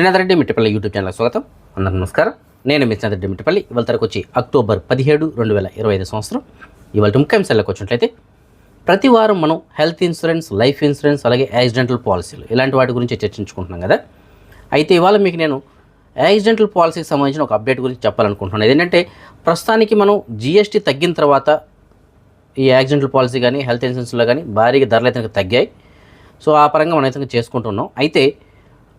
Srinatha Reddy Mittapalli YouTube channel స్వాగతం. అందరూ నమస్కారం. నేను మీ శ్రీనాథరెడ్డి మిట్టపల్లి. ఇవాళ తరకు వచ్చి అక్టోబర్ పదిహేడు రెండు వేల ఇరవై ఐదు సంవత్సరం. ఇవాళ ముఖ్యాంశాలకు వచ్చినట్లయితే ప్రతి వారం మనం హెల్త్ ఇన్సూరెన్స్ లైఫ్ ఇన్సూరెన్స్ అలాగే యాక్సిడెంటల్ పాలసీలు ఇలాంటి వాటి గురించి చర్చించుకుంటున్నాం కదా. అయితే ఇవాళ మీకు నేను యాక్సిడెంటల్ పాలసీకి సంబంధించిన ఒక అప్డేట్ గురించి చెప్పాలనుకుంటున్నాను. ఏంటంటే ప్రస్తుతానికి మనం జిఎస్టీ తగ్గిన తర్వాత ఈ యాక్సిడెంటల్ పాలసీ కానీ హెల్త్ ఇన్సూరెన్స్లో కానీ భారీగా ధరలు అయితే తగ్గాయి. సో ఆ పరంగా మనం అయితే చేసుకుంటున్నాం. అయితే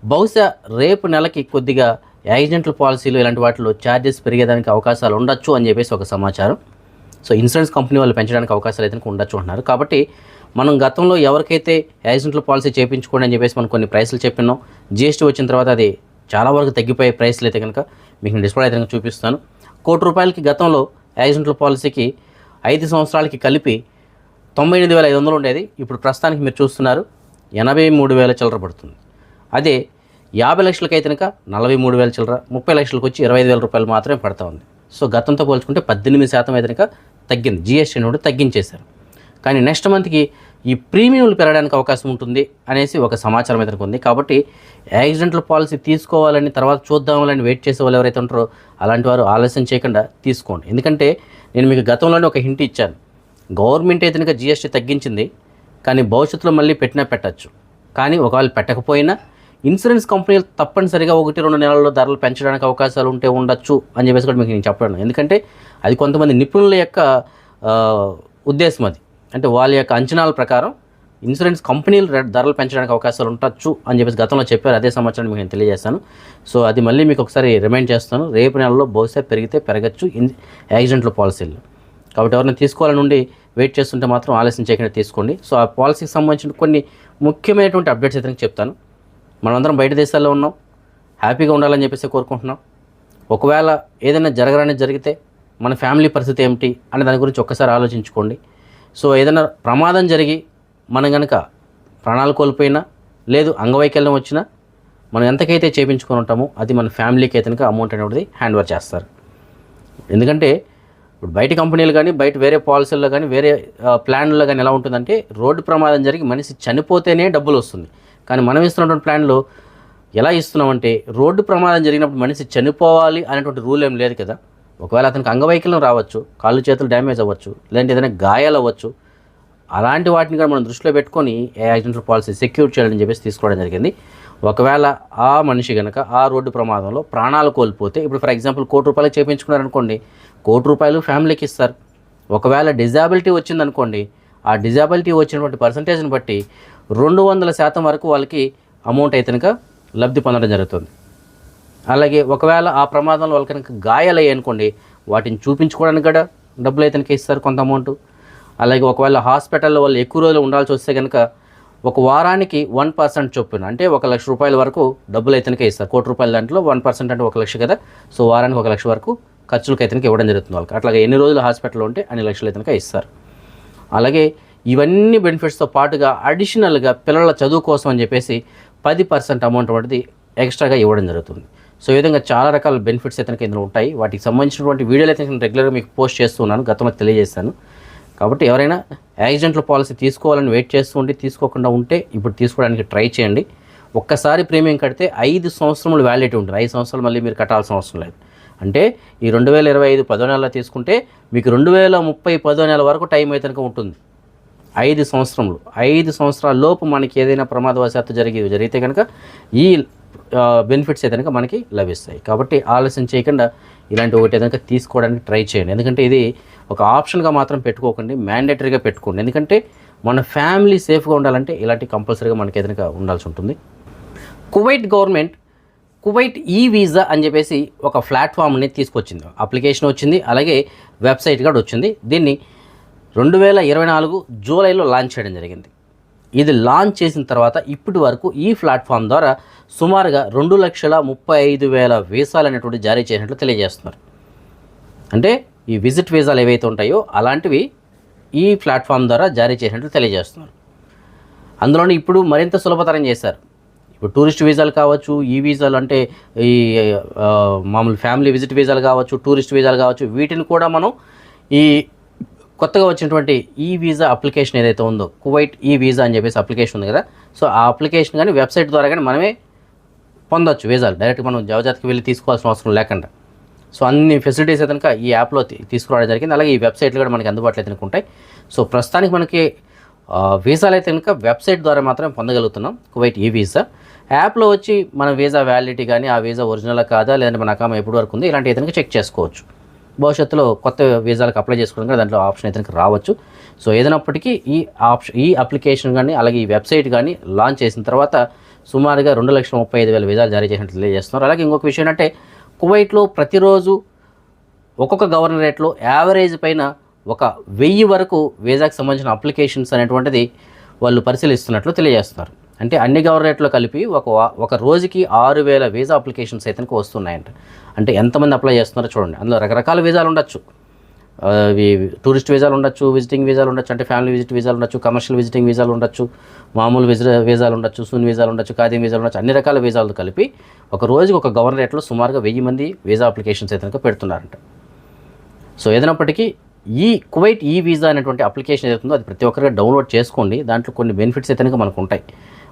బహుశా రేపు నెలకి కొద్దిగా యాక్సిడెంటల్ పాలసీలు ఇలాంటి వాటిలో ఛార్జెస్ పెరిగేదానికి అవకాశాలు ఉండొచ్చు అని చెప్పేసి ఒక సమాచారం. సో ఇన్సూరెన్స్ కంపెనీ వాళ్ళు పెంచడానికి అవకాశాలు అయితే ఉండొచ్చు అంటున్నారు. కాబట్టి మనం గతంలో ఎవరికైతే యాక్సిడెంటల్ పాలసీ చేయించుకోండి అని చెప్పేసి మనం కొన్ని ప్రైస్లు చెప్పినాం. జిఎస్టీ వచ్చిన తర్వాత అది చాలా వరకు తగ్గిపోయే ప్రైస్లు అయితే కనుక మీకు నేను డిస్ప్లే అయితే కనుక చూపిస్తాను. కోటి రూపాయలకి గతంలో యాక్సిడెంటల్ పాలసీకి ఐదు సంవత్సరాలకి కలిపి తొంభై ఎనిమిది వేల ఐదు వందలు ఉండేది. ఇప్పుడు ప్రస్తుతానికి మీరు చూస్తున్నారు ఎనభై మూడు వేల చిల్లర పడుతుంది. అదే యాభై లక్షలకి అయితే కనుక నలభై మూడు వేల చిల్లర ముప్పై లక్షలకు వచ్చి ఇరవై ఐదు వేల రూపాయలు మాత్రమే పడతా ఉంది. సో గతంతో పోల్చుకుంటే పద్దెనిమిది శాతం అయితే కనుక తగ్గింది. జిఎస్టీ నుండి తగ్గించేశారు. కానీ నెక్స్ట్ మంత్కి ఈ ప్రీమియంలు పెరగడానికి అవకాశం ఉంటుంది అనేసి ఒక సమాచారం అయితే ఉంది. కాబట్టి యాక్సిడెంటల్ పాలసీ తీసుకోవాలని తర్వాత చూద్దామని వెయిట్ చేసే వాళ్ళు ఎవరైతే ఉంటారో అలాంటి వారు ఆలస్యం చేయకుండా తీసుకోండి. ఎందుకంటే నేను మీకు గతంలోనే ఒక హింట్ ఇచ్చాను. గవర్నమెంట్ అయితే కనుక జిఎస్టీ తగ్గించింది కానీ భవిష్యత్తులో మళ్ళీ పెట్టినా పెట్టచ్చు. కానీ ఒకవేళ పెట్టకపోయినా ఇన్సూరెన్స్ కంపెనీలు తప్పనిసరిగా ఒకటి రెండు నెలల్లో ధరలు పెంచడానికి అవకాశాలు ఉంటే ఉండొచ్చు అని చెప్పేసి కూడా మీకు నేను చెప్పాను ఎందుకంటే అది కొంతమంది నిపుణుల యొక్క ఉద్దేశం అది. అంటే వాళ్ళ యొక్క అంచనాల ప్రకారం ఇన్సూరెన్స్ కంపెనీలు ధరలు పెంచడానికి అవకాశాలు ఉండొచ్చు అని చెప్పేసి గతంలో చెప్పారు. అదే సమాచారం మీకు నేను తెలియజేస్తాను. సో అది మళ్ళీ మీకు ఒకసారి రిమైండ్ చేస్తాను. రేపు నెలలో బహుశా పెరిగితే పెరగచ్చు ఇన్ యాక్సిడెంట్ల పాలసీలు. కాబట్టి ఎవరైనా తీసుకోవాలని ఉండి వెయిట్ చేస్తుంటే మాత్రం ఆలస్యం చేయకుండా తీసుకోండి. సో ఆ పాలసీకి సంబంధించిన కొన్ని ముఖ్యమైనటువంటి అప్డేట్స్ అయితే నేను చెప్తాను. మనమందరం బయట దేశాల్లో ఉన్నాం. హ్యాపీగా ఉండాలని చెప్పేసి కోరుకుంటున్నాం. ఒకవేళ ఏదైనా జరగరాని జరిగితే మన ఫ్యామిలీ పరిస్థితి ఏమిటి అనే దాని గురించి ఒక్కసారి ఆలోచించుకోండి. సో ఏదైనా ప్రమాదం జరిగి మనం కనుక ప్రాణాలు కోల్పోయినా లేదు అంగవైకల్యం వచ్చినా మనం ఎంతకైతే చేయించుకొని ఉంటామో అది మన ఫ్యామిలీకి అయితే కనుక అమౌంట్ అనేది హ్యాండ్ ఓవర్ చేస్తారు. ఎందుకంటే ఇప్పుడు బయట కంపెనీలు కానీ బయట వేరే పాలసీల్లో కానీ వేరే ప్లాన్లో కానీ ఎలా ఉంటుందంటే రోడ్డు ప్రమాదం జరిగి మనిషి చనిపోతేనే డబ్బులు వస్తుంది. కానీ మనం ఇస్తున్నటువంటి ప్లాన్లో ఎలా ఇస్తున్నామంటే రోడ్డు ప్రమాదం జరిగినప్పుడు మనిషి చనిపోవాలి అనేటువంటి రూల్ ఏం లేదు కదా. ఒకవేళ అతనికి అంగవైకల్యం రావచ్చు కాళ్ళు చేతులు డ్యామేజ్ అవ్వచ్చు లేదంటే ఏదైనా గాయాలు అవ్వచ్చు అలాంటి వాటిని కూడా మనం దృష్టిలో పెట్టుకొని ఏ యాక్సిడెంటల్ పాలసీ సెక్యూర్ చేయాలని చెప్పేసి తీసుకోవడం జరిగింది. ఒకవేళ ఆ మనిషి కనుక ఆ రోడ్డు ప్రమాదంలో ప్రాణాలు కోల్పోతే ఇప్పుడు ఫర్ ఎగ్జాంపుల్ కోటి రూపాయలు చేయించుకున్నారనుకోండి కోటి రూపాయలు ఫ్యామిలీకి ఇస్తారు. ఒకవేళ డిజాబిలిటీ వచ్చిందనుకోండి ఆ డిజాబిలిటీ వచ్చినటువంటి పర్సంటేజ్ని బట్టి రెండు వందల శాతం వరకు వాళ్ళకి అమౌంట్ అయితే కనుక లబ్ధి పొందడం జరుగుతుంది. అలాగే ఒకవేళ ఆ ప్రమాదంలో వాళ్ళకి కనుక గాయాలయ్యాయి అనుకోండి వాటిని చూపించుకోవడానికి కూడా డబ్బులు అయితే కనుక ఇస్తారు కొంత అమౌంట్. అలాగే ఒకవేళ హాస్పిటల్లో వాళ్ళు ఎక్కువ రోజులు ఉండాల్సి వస్తే కనుక ఒక వారానికి వన్ పర్సెంట్ చొప్పున అంటే ఒక లక్ష రూపాయల వరకు డబ్బులు అయితే ఇస్తారు. కోటి రూపాయల దాంట్లో వన్ పర్సెంట్ అంటే ఒక లక్ష కదా. సో వారానికి ఒక లక్ష వరకు ఖర్చులకు అయితే ఇవ్వడం జరుగుతుంది వాళ్ళకి. అట్లాగే ఎన్ని రోజులు హాస్పిటల్లో ఉంటే అన్ని లక్షలు అయితే ఇస్తారు. అలాగే ఇవన్నీ బెనిఫిట్స్తో పాటుగా అడిషనల్గా పిల్లల చదువు కోసం అని చెప్పేసి పది పర్సెంట్ అమౌంట్ వంటిది ఎక్స్ట్రాగా ఇవ్వడం జరుగుతుంది. సో ఈ విధంగా చాలా రకాల బెనిఫిట్స్ అయితే కనుక ఇందులో ఉంటాయి. వాటికి సంబంధించినటువంటి వీడియోలు అయితే నేను రెగ్యులర్గా మీకు పోస్ట్ చేస్తున్నాను. గతంలో తెలియజేస్తాను కాబట్టి ఎవరైనా యాక్సిడెంట్ల పాలసీ తీసుకోవాలని వెయిట్ చేస్తూ ఉండి తీసుకోకుండా ఉంటే ఇప్పుడు తీసుకోవడానికి ట్రై చేయండి. ఒక్కసారి ప్రీమియం కడితే ఐదు సంవత్సరములు వ్యాలిడిటీ ఉంటుంది. ఐదు సంవత్సరాలు మళ్ళీ మీరు కట్టాల్సిన అవసరం లేదు. అంటే ఈ రెండు వేల ఇరవై ఐదు పదో నెలలో తీసుకుంటే మీకు రెండు వేల ముప్పై పదో నెల వరకు టైం అయితే కనుక ఉంటుంది. ఐదు సంవత్సరములు ఐదు సంవత్సరాల లోపు మనకి ఏదైనా ప్రమాదవశాత్తు జరిగి జరిగితే కనుక ఈ బెనిఫిట్స్ అయితే కనుక మనకి లభిస్తాయి. కాబట్టి ఆలస్యం చేయకుండా ఇలాంటి ఒకటి ఏదైనా తీసుకోవడానికి ట్రై చేయండి. ఎందుకంటే ఇది ఒక ఆప్షన్గా మాత్రం పెట్టుకోకండి మ్యాండేటరీగా పెట్టుకోండి. ఎందుకంటే మన ఫ్యామిలీ సేఫ్గా ఉండాలంటే ఇలాంటి కంపల్సరీగా మనకి ఏదైనా ఉండాల్సి ఉంటుంది. కువైట్ గవర్నమెంట్ కువైట్ ఈ వీసా అని చెప్పేసి ఒక ప్లాట్ఫామ్ని తీసుకొచ్చింది. అప్లికేషన్ వచ్చింది అలాగే వెబ్సైట్ కూడా వచ్చింది. దీన్ని రెండు వేల ఇరవై నాలుగు జూలైలో లాంచ్ చేయడం జరిగింది. ఇది లాంచ్ చేసిన తర్వాత ఇప్పటి వరకు ఈ ప్లాట్ఫామ్ ద్వారా సుమారుగా రెండు లక్షల ముప్పై ఐదు వేల వీసాలు అనేటువంటి జారీ చేసినట్లు తెలియజేస్తున్నారు. అంటే ఈ విజిట్ వీసాలు ఏవైతే ఉంటాయో అలాంటివి ఈ ప్లాట్ఫామ్ ద్వారా జారీ చేసినట్లు తెలియజేస్తున్నారు. అందులోనే ఇప్పుడు మరింత సులభతరం చేశారు. ఇప్పుడు టూరిస్ట్ వీసాలు కావచ్చు ఈ వీసాలు అంటే ఈ మామూలు ఫ్యామిలీ విజిట్ వీసాలు కావచ్చు టూరిస్ట్ వీసాలు కావచ్చు వీటిని కూడా మనం ఈ కొత్తగా వచ్చినటువంటి ఈ వీసా అప్లికేషన్ ఏదైతే ఉందో కువైట్ ఈ వీసా అని చెప్పేసి అప్లికేషన్ ఉంది కదా. సో ఆ అప్లికేషన్ కానీ వెబ్సైట్ ద్వారా కానీ మనమే పొందొచ్చు వీసాలు. డైరెక్ట్ మనం జవజాతికి వెళ్ళి తీసుకోవాల్సిన అవసరం లేకుండా. సో అన్ని ఫెసిలిటీస్ అయితే కనుక ఈ యాప్లో తీసుకురావడం జరిగింది. అలాగే ఈ వెబ్సైట్లు కూడా మనకి అందుబాటులో అయితే ఉంటాయి. సో ప్రస్తుతానికి మనకి వీసాలు అయితే కనుక వెబ్సైట్ ద్వారా మాత్రమే పొందగలుగుతున్నాం కువైట్ ఈ వీసా. యాప్లో వచ్చి మన వీసా వ్యాలిడిటీ కానీ ఆ వీసా ఒరిజినల్ కాదా లేదంటే మన అకామ ఎప్పటి వరకు ఉంది ఇలాంటి ఏదైనా చెక్ చేసుకోవచ్చు. భవిష్యత్తులో కొత్త వీసాలకు అప్లై చేసుకోవడం కానీ దాంట్లో ఆప్షన్ అయితే రావచ్చు. సో ఏదైనప్పటికీ ఈ ఆప్షన్ ఈ అప్లికేషన్ కానీ అలాగే ఈ వెబ్సైట్ కానీ లాంచ్ చేసిన తర్వాత సుమారుగా రెండు లక్షల ముప్పై ఐదు వేల వీసాలు జారీ చేసినట్లు తెలియజేస్తున్నారు. అలాగే ఇంకొక విషయం ఏంటంటే కువైట్లో ప్రతిరోజు ఒక్కొక్క గవర్నరేట్లో యావరేజ్ పైన ఒక వెయ్యి వరకు వీసాకు సంబంధించిన అప్లికేషన్స్ అనేటువంటిది వాళ్ళు పరిశీలిస్తున్నట్లు తెలియజేస్తున్నారు. అంటే అన్ని గవర్నరేట్లో కలిపి ఒక ఒక రోజుకి ఆరు వేల వీసా అప్లికేషన్స్ అయితే వస్తున్నాయంట. అంటే ఎంతమంది అప్లై చేస్తున్నారో చూడండి. అందులో రకరకాల వీసాలు ఉండొచ్చు. టూరిస్ట్ వీసాలు ఉండొచ్చు విజిటింగ్ వీసాలు ఉండొచ్చు అంటే ఫ్యామిలీ విజిట్ వీసాలు ఉండొచ్చు కమర్షియల్ విజిటింగ్ వీసాలు ఉండొచ్చు మామూలు విజ వీసాలు ఉండొచ్చు సూన్ వీసాలు ఉండొచ్చు ఖాదీ వీసాలు ఉండొచ్చు అన్ని రకాల వీసాలతో కలిపి ఒక రోజుకి ఒక గవర్నరేట్లో సుమారుగా వెయ్యి మంది వీసా అప్లికేషన్స్ అయితే పెడుతున్నారంట. సో ఏదైనప్పటికీ ఈ కువైట్ ఈ వీసా అనేటువంటి అప్లికేషన్ ఏదైతుందో అది ప్రతి ఒక్కరిగా డౌన్లోడ్ చేసుకోండి. దాంట్లో కొన్ని బెనిఫిట్స్ అయితే మనకు ఉంటాయి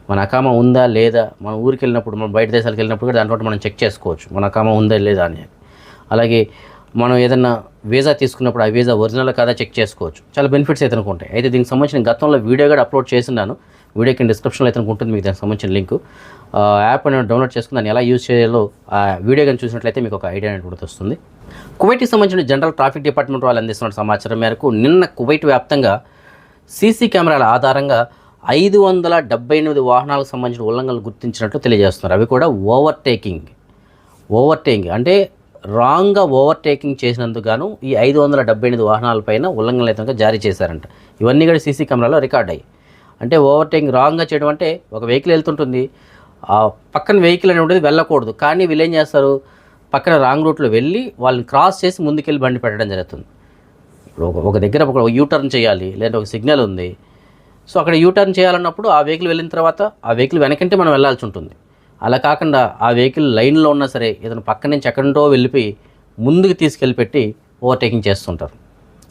మన అకామా ఉందా లేదా? మన ఊరికి వెళ్ళినప్పుడు మనం బయట దేశాలకు వెళ్ళినప్పుడు కూడా దాంట్లో మనం చెక్ చేసుకోవచ్చు. మన అకామా ఉందా లేదా అని. అలాగే మనం ఏదైనా వీసా తీసుకున్నప్పుడు ఆ వీసా ఒరిజినల్ కాదా చెక్ చేసుకోవచ్చు. చాలా బెనిఫిట్స్ అయితే ఉంటాయి అయితే దీనికి సంబంధించిన గతంలో వీడియో కూడా అప్లోడ్ చేసినాను వీడియో కింద డిస్క్రిప్షన్లో అయితే ఉంటుంది మీకు దానికి సంబంధించిన లింక్ యాప్ అనేది డౌన్లోడ్ చేసుకుని దాన్ని ఎలా యూజ్ చేయాలో ఆ వీడియో కానీ చూసినట్లయితే మీకు ఒక ఐడియా అనేది వస్తుంది. కువైట్కి సంబంధించిన జనరల్ ట్రాఫిక్ డిపార్ట్మెంట్ వాళ్ళు అందిస్తున్న సమాచారం మేరకు నిన్న కువైట్ వ్యాప్తంగా సీసీ కెమెరాల ఆధారంగా ఐదు వందల డెబ్బై ఎనిమిది వాహనాలకు సంబంధించిన ఉల్లంఘనలు గుర్తించినట్లు తెలియజేస్తున్నారు. అవి కూడా ఓవర్టేకింగ్. ఓవర్టేకింగ్. అంటే రాంగ్గా ఓవర్టేకింగ్ చేసినందుకు గాను ఈ ఐదు వందల డెబ్బై ఎనిమిది వాహనాలపైన ఉల్లంఘనలు అయితే జారీ చేశారంట. ఇవన్నీ కూడా సీసీ కెమెరాలో రికార్డ్ అయ్యాయి. అంటే ఓవర్టేకింగ్ రాంగ్గా చేయడం అంటే ఒక వెహికల్ వెళ్తుంటుంది. ఆ పక్కన వెహికల్ అనేది ఉండేది వెళ్ళకూడదు. కానీ వీళ్ళు ఏం చేస్తారు? పక్కన రాంగ్ రూట్లో వెళ్ళి వాళ్ళని క్రాస్ చేసి ముందుకెళ్ళి బండి పెట్టడం జరుగుతుంది. ఇప్పుడు ఒక ఒక దగ్గర ఒక యూటర్న్ చేయాలి. లేదంటే ఒక సిగ్నల్ ఉంది. సో అక్కడ యూటర్న్ చేయాలన్నప్పుడు ఆ వెహికల్ వెళ్ళిన తర్వాత ఆ వెహికల్ వెనకంటే మనం వెళ్ళాల్సి ఉంటుంది. అలా కాకుండా ఆ వెహికల్ లైన్లో ఉన్నా సరే ఇతను పక్క నుంచి ఎక్కడంటో వెళ్ళిపోయి ముందుకు తీసుకెళ్ళి పెట్టి ఓవర్టేకింగ్ చేస్తుంటారు.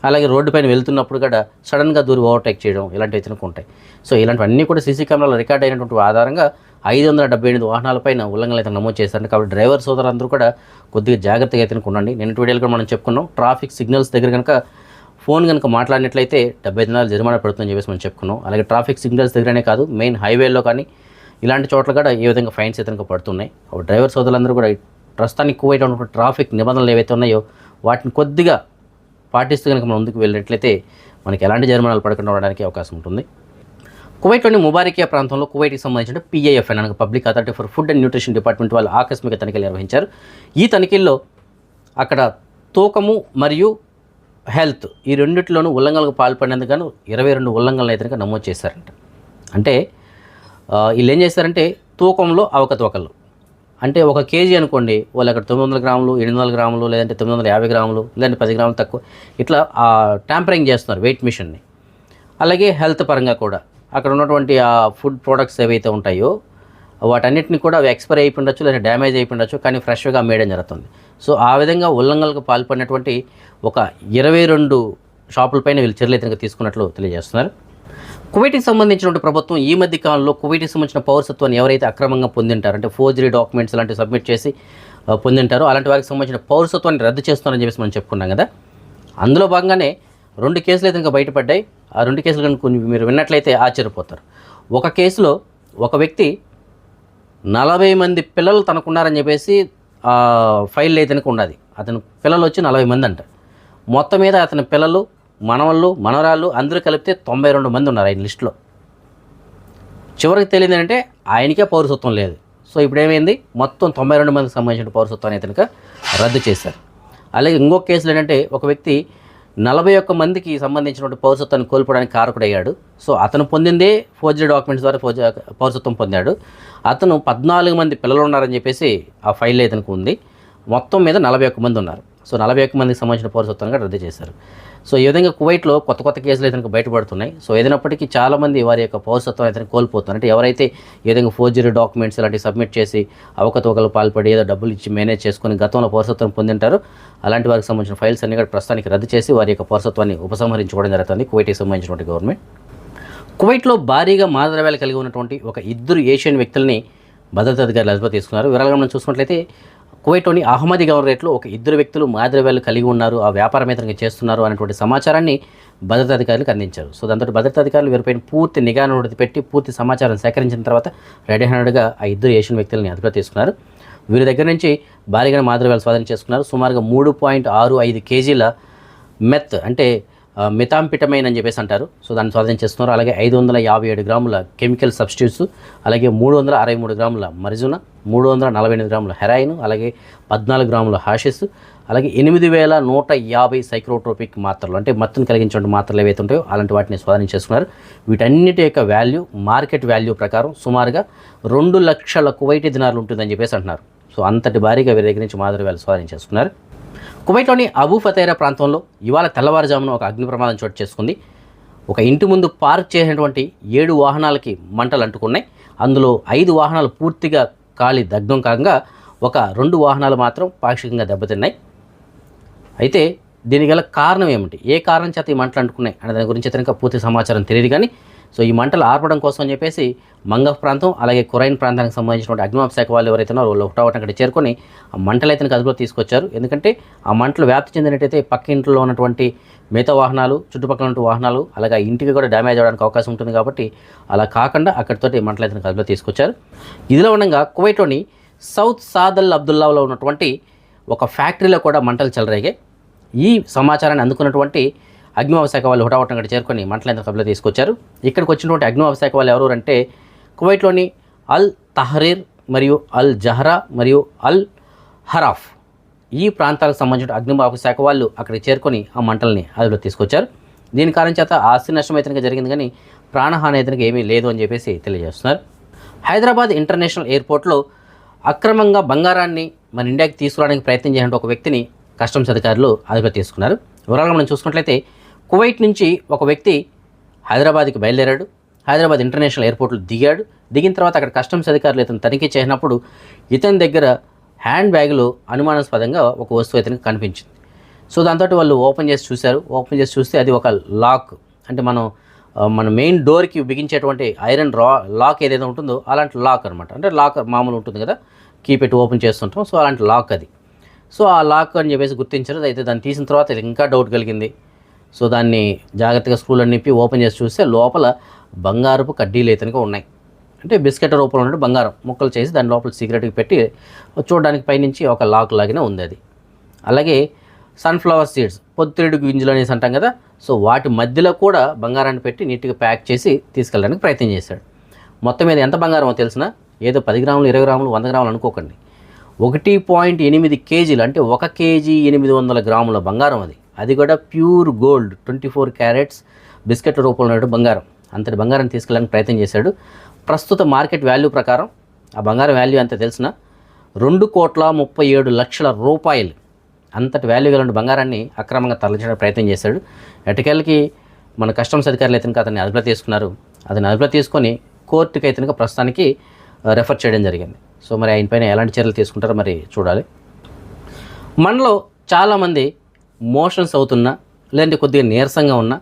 అలాగే రోడ్డు పైన వెళ్తున్నప్పుడు కూడా సడన్గా దూరి ఓవర్టేక్ చేయడం ఇలాంటివి ఇతనికి ఉంటాయి. సో ఇలాంటివన్నీ కూడా సీసీ కెమెరాలో రికార్డ్ అయినటువంటి ఆధారంగా ఐదు వందల డెబ్బై ఎనిమిది వాహనాలపైన ఉల్లంఘనలు అయితే నమోదు చేశారు కాబట్టి డ్రైవర్ సోదరులందరూ కూడా కొద్దిగా జాగ్రత్తగా అయితే ఉండండి. నిన్నటి వీడియోలు కూడా మనం చెప్పుకున్నాం ట్రాఫిక్ సిగ్నల్స్ దగ్గర కనుక ఫోన్ కనుక మాట్లాడినట్లయితే డెబ్బై దినాలు జరిమానా పడుతుందని చెప్పేసి మనం చెప్పుకున్నాం. అలాగే ట్రాఫిక్ సిగ్నల్స్ దగ్గరనే కాదు మెయిన్ హైవేలో కానీ ఇలాంటి చోట్ల కూడా ఏ విధంగా ఫైన్స్ అయితే పడుతున్నాయి. డ్రైవర్ సోదరులందరూ కూడా ప్రస్తుతానికి ఎక్కువైనటువంటి ట్రాఫిక్ నిబంధనలు ఏవైతే ఉన్నాయో వాటిని కొద్దిగా పాటిస్తూ కనుక మనం ముందుకు వెళ్ళినట్లయితే మనకి ఎలాంటి జరిమానాలు పడకుండా ఉండడానికి అవకాశం ఉంటుంది. కువైట్లోని ముబారికియా ప్రాంతంలో కువైట్కి సంబంధించిన పిఐఎఫ్ అనగా public authority for food and nutrition department వాళ్ళు ఆకస్మిక తనిఖీలు నిర్వహించారు. ఈ తనిఖీల్లో అక్కడ తూకము మరియు హెల్త్ ఈ రెండిట్లోనూ ఉల్లంఘనలకు పాల్పడినందుకు గాను ఇరవై రెండు ఉల్లంఘనలు అయితే కనుక నమోదు చేశారంట. అంటే వీళ్ళు ఏం చేస్తారంటే తూకంలో అవకతవకలు. అంటే ఒక కేజీ అనుకోండి వాళ్ళు అక్కడ తొమ్మిది వందల గ్రాములు ఎనిమిది వందల గ్రాములు లేదంటే తొమ్మిది వందల యాభై గ్రాములు లేదంటే పది గ్రాములు తక్కువ ఇట్లా ట్యాంపరింగ్ చేస్తున్నారు వెయిట్ మిషన్ని. అలాగే హెల్త్ పరంగా కూడా అక్కడ ఉన్నటువంటి ఆ ఫుడ్ ప్రోడక్ట్స్ ఏవైతే ఉంటాయో వాటన్నిటిని కూడా అవి ఎక్స్పైర్ అయిపోయి ఉండొచ్చు లేదా డ్యామేజ్ అయిపోయి ఉండొచ్చు కానీ ఫ్రెష్గా మేయడం జరుగుతుంది. సో ఆ విధంగా ఉల్లంఘనలకు పాల్పడినటువంటి ఒక ఇరవై రెండు షాపులపైన వీళ్ళు చర్యలు అయితే తీసుకున్నట్లు తెలియజేస్తున్నారు. కువైట్కి సంబంధించినటువంటి ప్రభుత్వం ఈ మధ్య కాలంలో కువైట్కి సంబంధించిన పౌరసత్వాన్ని ఎవరైతే అక్రమంగా పొందింటారో అంటే ఫోర్జరీ డాక్యుమెంట్స్ లాంటివి సబ్మిట్ చేసి పొందింటారో అలాంటి వారికి సంబంధించిన పౌరసత్వాన్ని రద్దు చేస్తున్నారని చెప్పేసి మనం చెప్పుకున్నాం కదా. అందులో భాగంగానే రెండు కేసులు అయితే ఇంకా బయటపడ్డాయి. ఆ రెండు కేసులు కనుక కొన్ని మీరు విన్నట్లయితే ఆశ్చర్యపోతారు. ఒక కేసులో ఒక వ్యక్తి నలభై మంది పిల్లలు తనకున్నారని చెప్పేసి ఫైల్ అయితే కనుక ఉన్నది. అతని పిల్లలు వచ్చి నలభై మంది అంట. మొత్తం మీద అతని పిల్లలు మనవళ్ళు మనవరాళ్ళు అందరూ కలిపితే తొంభై రెండు మంది ఉన్నారు ఆయన లిస్టులో. చివరికి తెలియదు అంటే ఆయనకే పౌరసత్వం లేదు. సో ఇప్పుడు ఏమైంది? మొత్తం తొంభై రెండు మందికి సంబంధించిన పౌరసత్వాన్ని ఇతనిక రద్దు చేశారు. అలాగే ఇంకొక కేసులు ఏంటంటే ఒక వ్యక్తి నలభై ఒక్క మందికి సంబంధించినటువంటి పౌరసత్వాన్ని కోల్పోవడానికి కారకుడయ్యాడు. సో అతను పొందిందే ఫోర్జరీ డాక్యుమెంట్స్ ద్వారా ఫోర్జ పౌరసత్వం పొందాడు. అతను పద్నాలుగు మంది పిల్లలు ఉన్నారని చెప్పేసి ఆ ఫైల్ ఇతనికి ఉంది. మొత్తం మీద నలభై ఒక్క మంది ఉన్నారు. సో నలభై ఒక్క మందికి సంబంధించిన పౌరసత్వాన్ని కూడా రద్దు చేశారు. సో ఈ విధంగా కువైట్లో కొత్త కొత్త కేసులు ఇతనికి బయటపడుతున్నాయి. సో ఏదైనప్పటికీ చాలామంది వారి యొక్క పౌరసత్వం అయితే కోల్పోతున్నారు. అంటే ఎవరైతే ఈ విధంగా ఫోర్జరీ డాక్యుమెంట్స్ ఇలాంటివి సబ్మిట్ చేసి అవకతవకలు పాల్పడి ఏదో డబ్బులు ఇచ్చి మేనేజ్ చేసుకొని గతంలో పౌరసత్వం పొందింటారు అలాంటి వారికి సంబంధించిన ఫైల్స్ అన్ని కూడా ప్రస్తుతానికి రద్దు చేసి వారి యొక్క పౌరసత్వాన్ని ఉపసంహరించుకోవడం జరుగుతుంది కువైట్కి సంబంధించినటువంటి గవర్నమెంట్. కువైట్లో భారీగా మాదరవేలు కలిగి ఉన్నటువంటి ఒక ఇద్దరు ఏషియన్ వ్యక్తుల్ని భద్రతా అధికారులు అదుపులో తీసుకున్నారు. వివరాలుగా మనం చూసుకున్నట్లయితే కువైట్లోని అహ్మది గవర్నరేట్లో ఒక ఇద్దరు వ్యక్తులు మాదిరివేలు కలిగి ఉన్నారు. ఆ వ్యాపారం ఇతనికి చేస్తున్నారు అనేటువంటి సమాచారాన్ని భద్రతా అధికారులకు అందించారు. సో దాంతో భద్రతా అధికారులు వీరిపైన పూర్తి నిఘాను పెట్టి పూర్తి సమాచారం సేకరించిన తర్వాత రెడీ హ్యాండెడ్గా ఆ ఇద్దరు ఏషియన్ వ్యక్తులని అదుపులో తీసుకున్నారు. వీరి దగ్గర నుంచి భారీగా మాదిరివేలు స్వాధీనం చేసుకున్నారు. సుమారుగా మూడు పాయింట్ ఆరు ఐదు కేజీల మెత్ అంటే మితాంపిటమైన్ అని చెప్పేసి అంటారు. సో దాన్ని స్వాధీనం చేస్తున్నారు అలాగే ఐదు వందల యాభై ఏడు గ్రాముల కెమికల్ సబ్స్టిట్యూట్స్ అలాగే మూడు వందల అరవై మూడు గ్రాముల మరిజున మూడు వందల నలభై ఎనిమిది గ్రాముల హెరాయిన్ అలాగే పద్నాలుగు గ్రాముల హాషెస్ అలాగే ఎనిమిది వేల నూట యాభై సైక్రోట్రోపిక్ మాత్రలు అంటే మత్తును కలిగించే మాత్రలు ఏవైతే ఉంటాయో అలాంటి వాటిని స్వాధీనం చేసుకున్నారు. వీటన్నిటి యొక్క వాల్యూ మార్కెట్ వాల్యూ ప్రకారం సుమారుగా రెండు లక్షల కువైటీ దినాలు ఉంటుందని చెప్పేసి అంటున్నారు. సో అంతటి భారీగా వీరి దగ్గర నుంచి మాదిరి వేలు స్వాధీనం చేసుకున్నారు. కువైట్లోని అబూ ఫతేరా ప్రాంతంలో ఇవాళ తెల్లవారుజామున ఒక అగ్ని ప్రమాదం చోటు చేసుకుంది. ఒక ఇంటి ముందు పార్క్ చేసినటువంటి ఏడు వాహనాలకి మంటలు అంటుకున్నాయి. అందులో ఐదు వాహనాలు పూర్తిగా కాలి దగ్ధం కాగా ఒక రెండు వాహనాలు మాత్రం పాక్షికంగా దెబ్బతిన్నాయి. అయితే దీనికి గల కారణం ఏమిటి? ఏ కారణం చేత ఈ మంటలు అంటుకున్నాయి? అనే దాని గురించి అయితే ఇంకా పూర్తి సమాచారం తెలియదు కానీ సో ఈ మంటలు ఆర్పడం కోసం అని చెప్పేసి మంగఫ్ ప్రాంతం అలాగే కురైన్ ప్రాంతానికి సంబంధించినటువంటి అగ్నిమాప శాఖ వాళ్ళు ఎవరైతే ఉన్నారో వాళ్ళు ఒకటో అక్కడ చేరుకొని ఆ మంటలు అయితే అదుపులో తీసుకొచ్చారు. ఎందుకంటే ఆ మంటలు వ్యాప్తి చెందినట్టయితే పక్క ఇంట్లో ఉన్నటువంటి మిగతా వాహనాలు చుట్టుపక్కల ఉన్న వాహనాలు అలాగే ఇంటికి కూడా డ్యామేజ్ అవ్వడానికి అవకాశం ఉంటుంది కాబట్టి అలా కాకుండా అక్కడితోటి మంటలు అయితే అదుపులో తీసుకొచ్చారు. ఇదిలో ఉండగా కువైట్లోని సౌత్ సాదల్ అబ్దుల్లాలో ఉన్నటువంటి ఒక ఫ్యాక్టరీలో కూడా మంటలు చెలరేగాయి. ఈ సమాచారాన్ని అందుకున్నటువంటి అగ్నిమాపక శాఖ వాళ్ళు హుటాహుటం అక్కడ చేరుకొని మంటలంతా కబులో తీసుకొచ్చారు. ఇక్కడికి వచ్చినటువంటి అగ్నిమాపక శాఖ వాళ్ళు ఎవరు అంటే కువైట్లోని అల్ తహరీర్ మరియు అల్ జహరా మరియు అల్ హరాఫ్. ఈ ప్రాంతాలకు సంబంధించిన అగ్నిమాపక శాఖ వాళ్ళు అక్కడికి చేరుకొని ఆ మంటల్ని అదిలో తీసుకొచ్చారు. దీని కారణం చేత ఆస్తి నష్టం అయితే జరిగింది కానీ ప్రాణహాని అయితే ఏమీ లేదు అని చెప్పేసి తెలియజేస్తున్నారు. హైదరాబాద్ ఇంటర్నేషనల్ ఎయిర్పోర్ట్లో అక్రమంగా బంగారాన్ని మన ఇండియాకి తీసుకురావడానికి ప్రయత్నం చేసిన ఒక వ్యక్తిని కస్టమ్స్ అధికారులు అదుపులో తీసుకున్నారు. వివరాలు మనం చూసుకున్నట్లయితే కువైట్ నుంచి ఒక వ్యక్తి హైదరాబాద్కి బయలుదేరాడు. హైదరాబాద్ ఇంటర్నేషనల్ ఎయిర్పోర్ట్లో దిగాడు. దిగిన తర్వాత అక్కడ కస్టమ్స్ అధికారులు ఇతను తనిఖీ చేసినప్పుడు ఇతని దగ్గర హ్యాండ్ బ్యాగ్లో అనుమానాస్పదంగా ఒక వస్తువు ఇతనికి కనిపించింది. సో దాంతో వాళ్ళు ఓపెన్ చేసి చూశారు. ఓపెన్ చేసి చూస్తే అది ఒక లాక్. అంటే మనం మన మెయిన్ డోర్కి బిగించేటువంటి ఐరన్ రా లాక్ ఏదైతే ఉంటుందో అలాంటి లాక్ అనమాట అంటే లాక్ మామూలు ఉంటుంది కదా కీ పెట్టి ఓపెన్ చేస్తుంటాం. సో అలాంటి లాక్ అది. సో ఆ లాక్ అని చెప్పేసి గుర్తించారు. అయితే దాన్ని తీసిన తర్వాత ఇంకా డౌట్ కలిగింది. సో దాన్ని జాగ్రత్తగా స్క్రూలు నిప్పి ఓపెన్ చేసి చూస్తే లోపల బంగారపు కడ్డీలు అయితే ఉన్నాయి. అంటే బిస్కెట్ రూపంలో ఉంటే బంగారం ముక్కలు చేసి దాని లోపల సీక్రెట్కి పెట్టి చూడడానికి పైనుంచి ఒక లాక్ లాగానే ఉంది అది. అలాగే సన్ఫ్లవర్ సీడ్స్ పొత్తిరెడు గింజలు అనేసి అంటాం కదా సో వాటి మధ్యలో కూడా బంగారాన్ని పెట్టి నీట్గా ప్యాక్ చేసి తీసుకెళ్ళడానికి ప్రయత్నం చేశాడు. మొత్తం మీద ఎంత బంగారమో తెలిసిన ఏదో పది గ్రాములు ఇరవై గ్రాములు వంద గ్రాములు అనుకోకండి. ఒకటి పాయింట్ ఎనిమిది కేజీలు అంటే ఒక కేజీ ఎనిమిది వందల గ్రాముల బంగారం అది. అది కూడా pure gold twenty four carats biscuit రూపంలో ఉన్నట్టు బంగారం. అంతటి బంగారం తీసుకెళ్ళడానికి ప్రయత్నం చేశాడు. ప్రస్తుత మార్కెట్ వాల్యూ ప్రకారం ఆ బంగారం వాల్యూ అంత తెలిసిన రెండు కోట్ల ముప్పై ఏడు లక్షల రూపాయలు అంతటి వాల్యూ గల బంగారాన్ని అక్రమంగా తరలించడానికి ప్రయత్నం చేశాడు. ఎటుకెళ్ళకి మన కస్టమ్స్ అధికారులు అయితే అతన్ని అదుపులో తీసుకున్నారు. అతన్ని అదుపులో తీసుకొని కోర్టుకి అయితే ప్రస్తుతానికి రెఫర్ చేయడం జరిగింది. సో మరి ఆయన పైన ఎలాంటి చర్యలు తీసుకుంటారో మరి చూడాలి. మనలో చాలామంది మోషన్స్ అవుతున్నా లేదంటే కొద్దిగా నీరసంగా ఉన్నా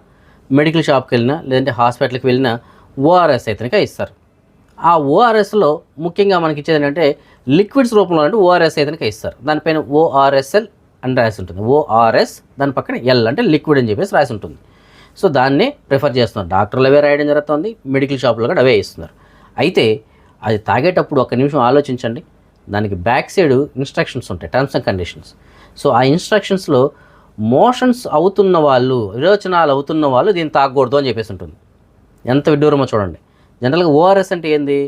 మెడికల్ షాప్కి వెళ్ళినా లేదంటే హాస్పిటల్కి వెళ్ళినా ఓఆర్ఎస్ అయితే ఇస్తారు. ఆ ఓఆర్ఎస్లో ముఖ్యంగా మనకి ఇచ్చేది ఏంటంటే లిక్విడ్స్ రూపంలో అంటే ఓఆర్ఎస్ అయితే ఇస్తారు. దానిపైన ఓఆర్ఎస్ఎల్ అని రాసి ఉంటుంది. ఓఆర్ఎస్ దాని పక్కన ఎల్ అంటే లిక్విడ్ అని చెప్పేసి రాసి ఉంటుంది. సో దాన్నే ప్రిఫర్ చేస్తున్నారు. డాక్టర్లు అవే రాయడం జరుగుతుంది మెడికల్ షాపులో కూడా అవే ఇస్తున్నారు. అయితే అది తాగేటప్పుడు ఒక నిమిషం ఆలోచించండి. దానికి బ్యాక్ సైడ్ ఇన్స్ట్రక్షన్స్ ఉంటాయి టర్మ్స్ అండ్ కండిషన్స్. సో ఆ ఇన్స్ట్రక్షన్స్లో మోషన్స్ అవుతున్న వాళ్ళు విరోచనాలు అవుతున్న వాళ్ళు దీన్ని తాగకూడదు అని చెప్పేసి ఉంటుంది. ఎంత విడ్డూరమో చూడండి. జనరల్గా ఓఆర్ఎస్ అంటే ఏంది?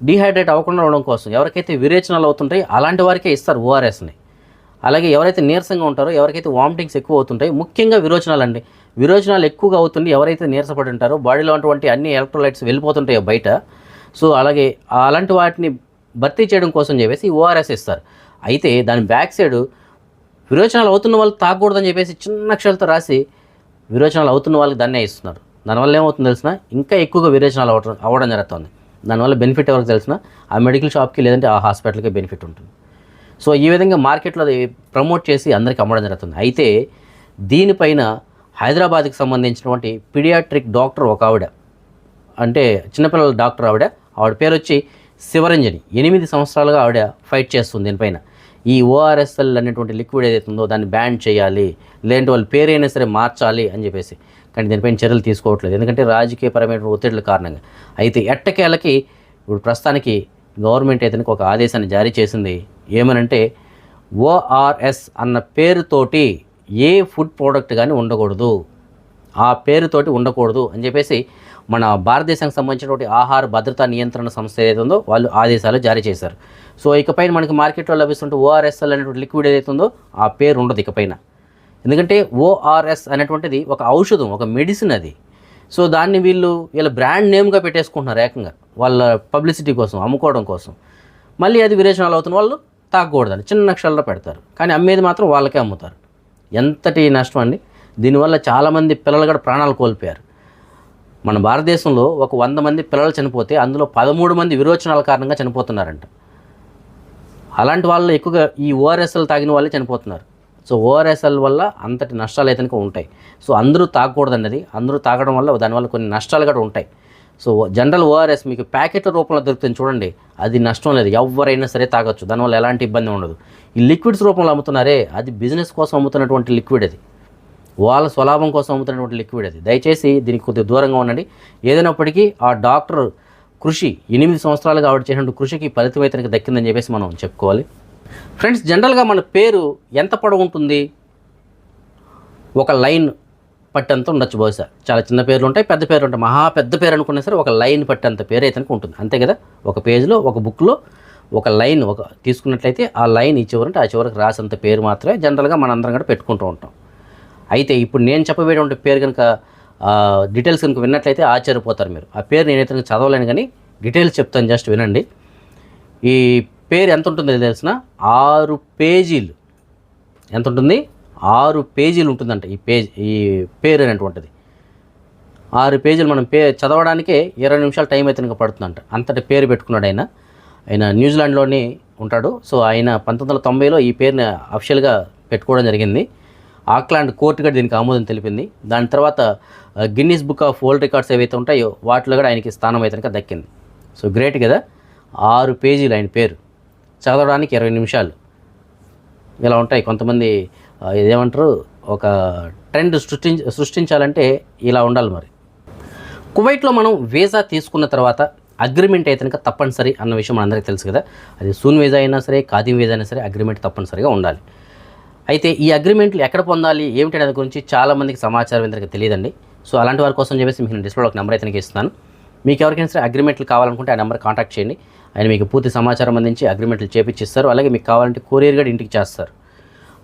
డీహైడ్రేట్ అవ్వకుండా ఉండడం కోసం. ఎవరికైతే విరేచనాలు అవుతుంటాయి అలాంటి వారికే ఇస్తారు ఓఆర్ఎస్ని. అలాగే ఎవరైతే నీరసంగా ఉంటారో ఎవరికైతే వామిటింగ్స్ ఎక్కువ అవుతుంటాయి ముఖ్యంగా విరోచనాలు అండి. విరోచనాలు ఎక్కువగా అవుతుంది ఎవరైతే నీరసపడి ఉంటారో బాడీలో ఉన్నటువంటి అన్ని ఎలక్ట్రోలైట్స్ వెళ్ళిపోతుంటాయో బయట. సో అలాగే అలాంటి వాటిని భర్తీ చేయడం కోసం చెప్పేసి ఓఆర్ఎస్ ఇస్తారు. అయితే దాని బ్యాక్ సైడ్ విరోచనాలు అవుతున్న వాళ్ళు తాగకూడదని చెప్పేసి చిన్న అక్షరాలతో రాసి విరోచనాలు అవుతున్న వాళ్ళకి దాన్నే ఇస్తున్నారు దానివల్ల ఏమవుతుందో తెలిసిన? ఇంకా ఎక్కువగా విరోచనాలు అవడం అవ్వడం జరుగుతుంది. దానివల్ల బెనిఫిట్ ఎవరికి తెలిసిన? ఆ మెడికల్ షాప్కి లేదంటే ఆ హాస్పిటల్కి బెనిఫిట్ ఉంటుంది. సో ఈ విధంగా మార్కెట్లో అది ప్రమోట్ చేసి అందరికీ అమ్మడం జరుగుతుంది. అయితే దీనిపైన హైదరాబాద్కి సంబంధించినటువంటి పీడియాట్రిక్ డాక్టర్ ఒక ఆవిడ అంటే చిన్నపిల్లల డాక్టర్ ఆవిడ ఆవిడ పేరు వచ్చి శివరంజని. ఎనిమిది సంవత్సరాలుగా ఆవిడ ఫైట్ చేస్తుంది దీనిపైన. ఈ ఓఆర్ఎస్ఎల్ అనేటువంటి లిక్విడ్ ఏదైతే ఉందో దాన్ని బ్యాన్ చేయాలి లేదంటే వాళ్ళ పేరైనా సరే మార్చాలి అని చెప్పేసి. కానీ దీనిపైన చర్యలు తీసుకోవట్లేదు. ఎందుకంటే రాజకీయపరమైన ఒత్తిడుల కారణంగా. అయితే ఎట్టకేలకి ఇప్పుడు ప్రస్తుతానికి గవర్నమెంట్ అయితే ఒక ఆదేశాన్ని జారీ చేసింది. ఏమనంటే ఓఆర్ఎస్ అన్న పేరుతోటి ఏ ఫుడ్ ప్రోడక్ట్ కానీ ఉండకూడదు. ఆ పేరుతోటి ఉండకూడదు అని చెప్పేసి మన భారతదేశానికి సంబంధించినటువంటి ఆహార భద్రతా నియంత్రణ సంస్థ ఏదైతే ఉందో వాళ్ళు ఆదేశాలు జారీ చేశారు. సో ఇకపైన మనకి మార్కెట్లో లభిస్తుంటే ఓఆర్ఎస్ఎల్ అనేటువంటి లిక్విడ్ ఏదైతే ఉందో ఆ పేరు ఉండదు ఇకపైన. ఎందుకంటే ఓఆర్ఎస్ అనేటువంటిది ఒక ఔషధం ఒక మెడిసిన్ అది. సో దాన్ని వీళ్ళు వీళ్ళ బ్రాండ్ నేమ్గా పెట్టేసుకుంటున్నారు ఏకంగా. వాళ్ళ పబ్లిసిటీ కోసం అమ్ముకోవడం కోసం. మళ్ళీ అది విరేచనాలు అవుతున్న వాళ్ళు తాగకూడదని చిన్న అక్షరాల్లో పెడతారు. కానీ అమ్మేది మాత్రం వాళ్ళకే అమ్ముతారు. ఎంతటి నష్టం అండి? దీనివల్ల చాలామంది పిల్లలు కూడా ప్రాణాలు కోల్పోయారు. మన భారతదేశంలో ఒక వంద మంది పిల్లలు చనిపోతే అందులో పదమూడు మంది విరోచనాల కారణంగా చనిపోతున్నారంట. అలాంటి వాళ్ళు ఎక్కువగా ఈ ఓఆర్ఎస్ఎల్ తాగిన వాళ్ళే చనిపోతున్నారు. సో ఓఆర్ఎస్ఎల్ వల్ల అంతటి నష్టాలు అయితే ఉంటాయి. సో అందరూ తాగకూడదన్నది అందరూ తాగడం వల్ల దానివల్ల కొన్ని నష్టాలు కూడా ఉంటాయి. సో జనరల్ ఓఆర్ఎస్ మీకు ప్యాకెట్ల రూపంలో దొరుకుతుంది చూడండి. అది నష్టం లేదు. ఎవరైనా సరే తాగొచ్చు. దానివల్ల ఎలాంటి ఇబ్బంది ఉండదు. ఈ లిక్విడ్స్ రూపంలో అమ్ముతున్నారే అది బిజినెస్ కోసం అమ్ముతున్నటువంటి లిక్విడ్ అది. వాళ్ళ స్వలాభం కోసం అమ్ముతున్నటువంటి లిక్విడ్ అది. దయచేసి దీనికి కొద్దిగా దూరంగా ఉండండి. ఏదైనప్పటికీ ఆ డాక్టర్ కృషి ఎనిమిది సంవత్సరాలుగా ఆవిడ చేసిన కృషికి ఫలితం అయితే దక్కిందని చెప్పేసి మనం చెప్పుకోవాలి. ఫ్రెండ్స్ జనరల్గా మన పేరు ఎంత పొడవు ఉంటుంది? ఒక లైన్ పట్టంత ఉండొచ్చు బహుశా. చాలా చిన్న పేర్లు ఉంటాయి పెద్ద పేర్లు ఉంటాయి. మహా పెద్ద పేరు అనుకున్నా సరే ఒక లైన్ పట్టంత పేరు అయితే ఉంటుంది. అంతే కదా? ఒక పేజ్లో ఒక బుక్లో ఒక లైన్ ఒక తీసుకున్నట్లయితే ఆ లైన్ ఈ చివరంటే ఆ చివరికి రాసేంత పేరు మాత్రమే జనరల్గా మనందరం కూడా పెట్టుకుంటూ ఉంటాం. అయితే ఇప్పుడు నేను చెప్పబోయేటువంటి పేరు కనుక డీటెయిల్స్ కనుక విన్నట్లయితే ఆశ్చర్యపోతారు మీరు. ఆ పేరు నేనైతే చదవలేను కానీ డీటెయిల్స్ చెప్తాను జస్ట్ వినండి. ఈ పేరు ఎంత ఉంటుందో తెలిసిన? ఆరు పేజీలు. ఎంత ఉంటుంది? ఆరు పేజీలు ఉంటుందంట ఈ పేజ్ ఈ పేరు అనేటువంటిది. ఆరు పేజీలు మనం పే చదవడానికే ఇరవై నిమిషాలు టైం అయితే పడుతుందంట. అంతటి పేరు పెట్టుకున్నాడు ఆయన. ఆయన న్యూజిలాండ్లోని ఉంటాడు. సో ఆయన పంతొమ్మిది వందల తొంభైలో ఈ పేరుని అఫిషియల్గా పెట్టుకోవడం జరిగింది. ఆక్లాండ్ కోర్టు కూడా దీనికి ఆమోదం తెలిపింది. దాని తర్వాత Guinness book of world records ఏవైతే ఉంటాయో వాటిలో కూడా ఆయనకి స్థానం అయితే కనుక దక్కింది. సో గ్రేట్ కదా? ఆరు పేజీలు ఆయన పేరు. చదవడానికి ఇరవై నిమిషాలు. ఇలా ఉంటాయి. కొంతమంది ఆ, ఇదేమంటారు? ఒక ట్రెండ్ సృష్టించ సృష్టించాలంటే ఇలా ఉండాలి మరి. కువైట్లో మనం వీసా తీసుకున్న తర్వాత అగ్రిమెంట్ అయితే కనుక తప్పనిసరి అన్న విషయం మనందరికీ తెలుసు కదా. అది సూన్ వీజా అయినా సరే ఖాదీ వీజా అయినా సరే అగ్రిమెంట్ తప్పనిసరిగా ఉండాలి. అయితే ఈ అగ్రిమెంట్లు ఎక్కడ పొందాలి ఏమిటి అనేది గురించి చాలామందికి సమాచారం ఇంతకు తెలియదండి. సో అలాంటి వారి కోసం చెప్పేసి మీకు నేను డిస్ప్లేలో ఒక నెంబర్ అయితే నీకు ఇస్తాను మీకు ఎవరికైనా సరే అగ్రిమెంట్లు కావాలనుకుంటే ఆ నెంబర్ కాంటాక్ట్ చేయండి. ఆయన మీకు పూర్తి సమాచారం అందించి అగ్రిమెంట్లు చేపించిస్తారు అలాగే మీకు కావాలంటే కొరియర్ కూడా ఇంటికి చేస్తారు.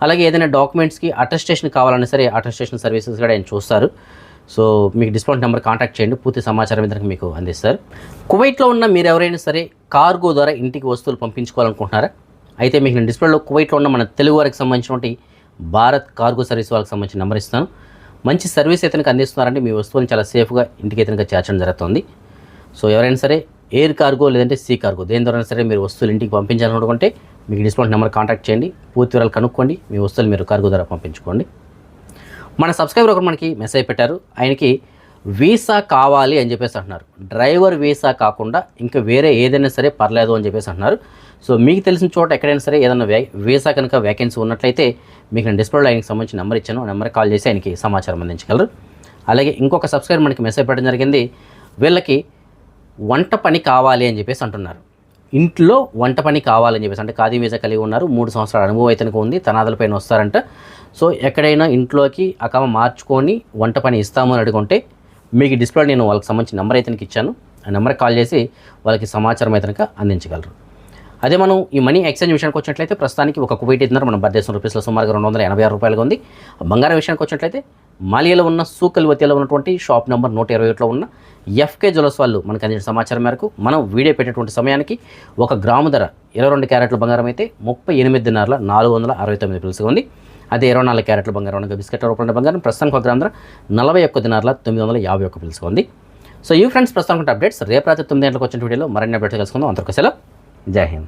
అలాగే ఏదైనా డాక్యుమెంట్స్కి అటెస్టేషన్ కావాలన్నా సరే అటెస్టేషన్ సర్వీసెస్ కూడా ఆయన చూస్తారు. సో మీకు డిస్కౌంట్ నెంబర్ కాంటాక్ట్ చేయండి. పూర్తి సమాచారం ఇద్దరికి మీకు అందిస్తారు. కువైట్లో ఉన్న మీరు ఎవరైనా సరే కార్గో ద్వారా ఇంటికి వస్తువులు పంపించుకోవాలనుకుంటున్నారా? అయితే మీకు నేను డిస్ప్లేలో కువైట్లో ఉన్న మన తెలుగు వారికి సంబంధించినటువంటి భారత్ కార్గో సర్వీస్ వాళ్ళకి సంబంధించిన నెంబర్ ఇస్తాను. మంచి సర్వీస్ అయితే అందిస్తున్నారంటే మీ వస్తువులను చాలా సేఫ్గా ఇంటికి అయితే చేర్చడం జరుగుతుంది. సో ఎవరైనా సరే ఎయిర్ కార్గో లేదంటే సీ కార్గో దేని ద్వారా సరే మీరు వస్తువులు ఇంటికి పంపించాలనుకుంటే మీకు డిస్కౌంట్ నెంబర్ కాంటాక్ట్ చేయండి. పూర్తి వివరాలు కనుక్కోండి. మీ వస్తువులు మీరు కార్గో ద్వారా పంపించుకోండి. మన సబ్స్క్రైబర్ ఒకరు మనకి మెసేజ్ పెట్టారు. ఆయనకి వీసా కావాలి అని చెప్పేసి అంటున్నారు. డ్రైవర్ వీసా కాకుండా ఇంకా వేరే ఏదైనా సరే పర్లేదు అని చెప్పేసి అంటున్నారు. సో మీకు తెలిసిన చోట ఎక్కడైనా సరే ఏదైనా వే వీసా కనుక వేకెన్సీ ఉన్నట్లయితే మీకు నేను డిస్ప్లేలో ఆయనకి సంబంధించి నెంబర్ ఇచ్చాను. నెంబర్ కాల్ చేసి ఆయనకి సమాచారం అందించగలరు. అలాగే ఇంకొక సబ్స్క్రైబర్ మనకి మెసేజ్ పెట్టడం జరిగింది. వీళ్ళకి వంట పని కావాలి అని చెప్పేసి అంటున్నారు. ఇంట్లో వంట పని కావాలని చెప్పేసి అంటే ఖాదీ వీసా కలిగి ఉన్నారు. మూడు సంవత్సరాల అనుభవం అయితే ఉంది. తనాదులపైన వస్తారంట. సో ఎక్కడైనా ఇంట్లోకి అకమ మార్చుకొని వంట పని ఇస్తామని అడుగుంటే మీకు డిస్ప్లే నేను వాళ్ళకి సంబంధించిన నెంబర్ అయితే ఇచ్చాను. ఆ నెంబర్కి కాల్ చేసి వాళ్ళకి సమాచారం అయితే కనుక అందించగలరు. అదే మనం ఈ మనీ ఎక్స్చేంజ్ విషయానికి వచ్చినట్లయితే ప్రస్తుతానికి ఒక కువైట్ ఇద్దరు మన భారతదేశం రూపీస్లో సుమారుగా రెండు వందల ఎనభై ఆరు రూపాయలుగా ఉంది. బంగారం విషయానికి వచ్చినట్లయితే మాలియాలో ఉన్న సూకల్వతిలో ఉన్నటువంటి షాప్ నెంబర్ నూట ఇరవై ఒకటిలో ఉన్న ఎఫ్కే జ్యువెల్స్ వాళ్ళు మనకు అందించిన సమాచారం మేరకు మనం వీడియో పెట్టేటువంటి సమయానికి ఒక గ్రాము ధర ఇరవై రెండు క్యారెట్ల బంగారం అయితే ముప్పై ఎనిమిదిన్నర నాలుగు వందల అరవై తొమ్మిది పిలుసుగా ఉంది. అదే ఇరవై నాలుగు క్యారెట్ల బంగారం అనగా బిస్కెట్ రూపంలో బంగారం. ప్రస్తుతానికి ఒక గ్రామ ధర నలభై ఒక్క దినార్ల తొమ్మిది వందల యాభై ఒక్క పిలుసుగా ఉంది సో ఈ ఫ్రెండ్స్ ప్రస్తుతానికి అప్డేట్స్ రేపు రాత్రి తొమ్మిది గంటలకు వచ్చిన వీడియోలో మరిన్ని అప్డేట్స్ కలుసుకుందాం అందరికీ సెలవు. జై హింద్.